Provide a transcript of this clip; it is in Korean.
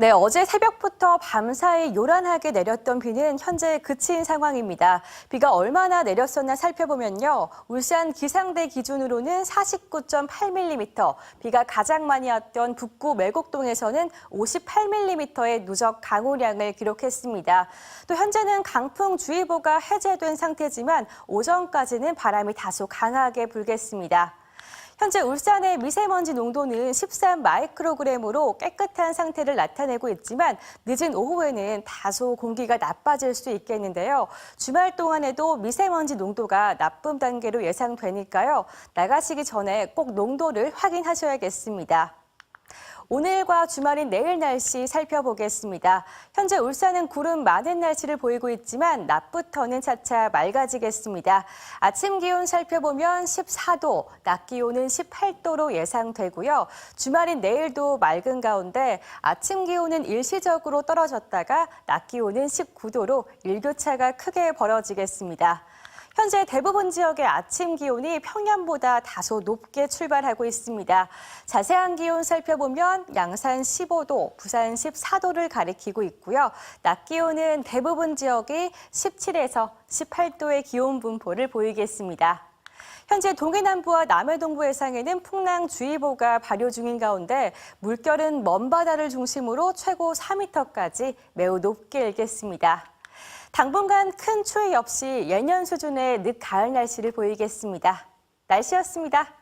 네, 어제 새벽부터 밤사이 요란하게 내렸던 비는 현재 그친 상황입니다. 비가 얼마나 내렸었나 살펴보면요. 울산 기상대 기준으로는 49.8mm, 비가 가장 많이 왔던 북구 매곡동에서는 58mm의 누적 강우량을 기록했습니다. 또 현재는 강풍주의보가 해제된 상태지만 오전까지는 바람이 다소 강하게 불겠습니다. 현재 울산의 미세먼지 농도는 13 마이크로그램으로 깨끗한 상태를 나타내고 있지만 늦은 오후에는 다소 공기가 나빠질 수 있겠는데요. 주말 동안에도 미세먼지 농도가 나쁨 단계로 예상되니까요. 나가시기 전에 꼭 농도를 확인하셔야겠습니다. 오늘과 주말인 내일 날씨 살펴보겠습니다. 현재 울산은 구름 많은 날씨를 보이고 있지만 낮부터는 차차 맑아지겠습니다. 아침 기온 살펴보면 14도, 낮 기온은 18도로 예상되고요. 주말인 내일도 맑은 가운데 아침 기온은 일시적으로 떨어졌다가 낮 기온은 19도로 일교차가 크게 벌어지겠습니다. 현재 대부분 지역의 아침 기온이 평년보다 다소 높게 출발하고 있습니다. 자세한 기온 살펴보면 양산 15도, 부산 14도를 가리키고 있고요. 낮 기온은 대부분 지역이 17에서 18도의 기온 분포를 보이겠습니다. 현재 동해 남부와 남해 동부 해상에는 풍랑주의보가 발효 중인 가운데 물결은 먼 바다를 중심으로 최고 4m까지 매우 높게 일겠습니다. 당분간 큰 추위 없이 예년 수준의 늦가을 날씨를 보이겠습니다. 날씨였습니다.